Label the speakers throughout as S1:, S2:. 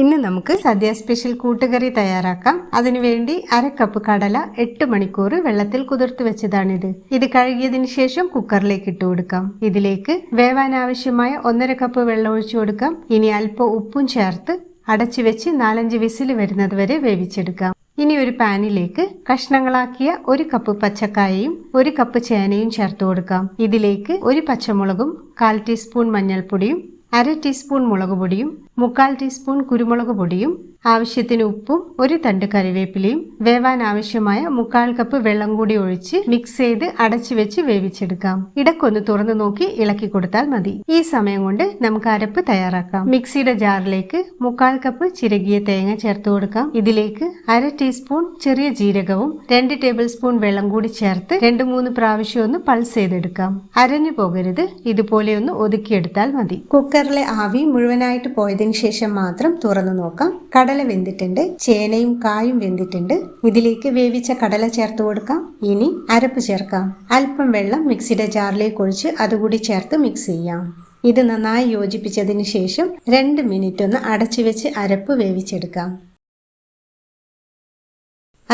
S1: ഇന്ന് നമുക്ക് സദ്യ സ്പെഷ്യൽ കൂട്ടുകറി തയ്യാറാക്കാം. അതിനുവേണ്ടി അര കപ്പ് കടല എട്ട് മണിക്കൂർ വെള്ളത്തിൽ കുതിർത്ത് വെച്ചതാണിത്. ഇത് കഴുകിയതിന് ശേഷം കുക്കറിലേക്ക് ഇട്ട് കൊടുക്കാം. ഇതിലേക്ക് വേവാൻ ആവശ്യമായ ഒന്നര കപ്പ് വെള്ളം ഒഴിച്ചു കൊടുക്കാം. ഇനി അല്പം ഉപ്പും ചേർത്ത് അടച്ചു വെച്ച് നാലഞ്ച് വിസിൽ വരുന്നത് വരെ വേവിച്ചെടുക്കാം. ഇനി ഒരു പാനിലേക്ക് കഷ്ണങ്ങളാക്കിയ ഒരു കപ്പ് പച്ചക്കായയും ഒരു കപ്പ് ചേനയും ചേർത്ത് കൊടുക്കാം. ഇതിലേക്ക് ഒരു പച്ചമുളകും കാൽ ടീസ്പൂൺ മഞ്ഞൾപ്പൊടിയും അര ടീസ്പൂൺ മുളക് പൊടിയും മുക്കാൽ ടീസ്പൂൺ കുരുമുളക് പൊടിയും ആവശ്യത്തിന് ഉപ്പും ഒരു തണ്ട് കറിവേപ്പിലയും വേവാൻ ആവശ്യമായ മുക്കാൽ കപ്പ് വെള്ളം കൂടി ഒഴിച്ച് മിക്സ് ചെയ്ത് അടച്ചു വെച്ച് വേവിച്ചെടുക്കാം. ഇടക്കൊന്ന് തുറന്നു നോക്കി ഇളക്കി കൊടുത്താൽ മതി. ഈ സമയം കൊണ്ട് നമുക്ക് അരപ്പ് തയ്യാറാക്കാം. മിക്സിയുടെ ജാറിലേക്ക് മുക്കാൽ കപ്പ് ചിരകിയ തേങ്ങ ചേർത്ത് കൊടുക്കാം. ഇതിലേക്ക് അര ടീസ്പൂൺ ചെറിയ ജീരകവും രണ്ട് ടേബിൾ സ്പൂൺ വെള്ളം കൂടി ചേർത്ത് രണ്ട് മൂന്ന് പ്രാവശ്യം ഒന്ന് പൾസ് ചെയ്തെടുക്കാം. അരഞ്ഞു പോകരുത്. ഇതുപോലെ ഒന്ന് ഒതുക്കിയെടുത്താൽ മതി. കുക്കറിലെ ആവി മുഴുവനായിട്ട് പോയതിനു ശേഷം മാത്രം തുറന്നു നോക്കാം. കടല വെന്തിട്ടുണ്ട് ചേനയും കായും വെന്തിട്ടുണ്ട്. ഇതിലേക്ക് വേവിച്ച കടല ചേർത്ത് കൊടുക്കാം. ഇനി അരപ്പ് ചേർക്കാം. അല്പം വെള്ളം മിക്സിയുടെ ജാറിലേക്ക് ഒഴിച്ച് അതുകൂടി ചേർത്ത് മിക്സ് ചെയ്യാം. ഇത് നന്നായി യോജിപ്പിച്ചതിന് ശേഷം രണ്ട് മിനിറ്റ് ഒന്ന് അടച്ചു വെച്ച് അരപ്പ് വേവിച്ചെടുക്കാം.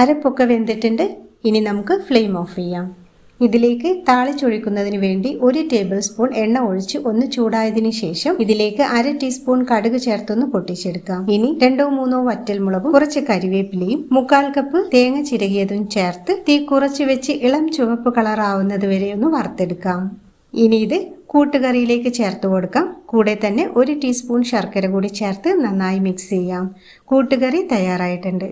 S1: അരപ്പൊക്കെ വെന്തിട്ടുണ്ട്. ഇനി നമുക്ക് ഫ്ലെയിം ഓഫ് ചെയ്യാം. ഇതിലേക്ക് താളിച്ചൊഴിക്കുന്നതിന് വേണ്ടി ഒരു ടേബിൾ സ്പൂൺ എണ്ണ ഒഴിച്ച് ഒന്ന് ചൂടായതിനു ശേഷം ഇതിലേക്ക് അര ടീസ്പൂൺ കടുക് ചേർത്തൊന്ന് പൊട്ടിച്ചെടുക്കാം. ഇനി രണ്ടോ മൂന്നോ വറ്റൽമുളകും കുറച്ച് കരിവേപ്പിലയും മുക്കാൽ കപ്പ് തേങ്ങ ചിരകിയതും ചേർത്ത് തീ കുറച്ച് വെച്ച് ഇളം ചുവപ്പ് കളർ ആവുന്നത് വരെ ഒന്ന് വറുത്തെടുക്കാം. ഇനി ഇത് കൂട്ടുകറിയിലേക്ക് ചേർത്ത് കൊടുക്കാം. കൂടെ തന്നെ ഒരു ടീസ്പൂൺ ശർക്കര കൂടി ചേർത്ത് നന്നായി മിക്സ് ചെയ്യാം. കൂട്ടുകറി തയ്യാറായിട്ടുണ്ട്.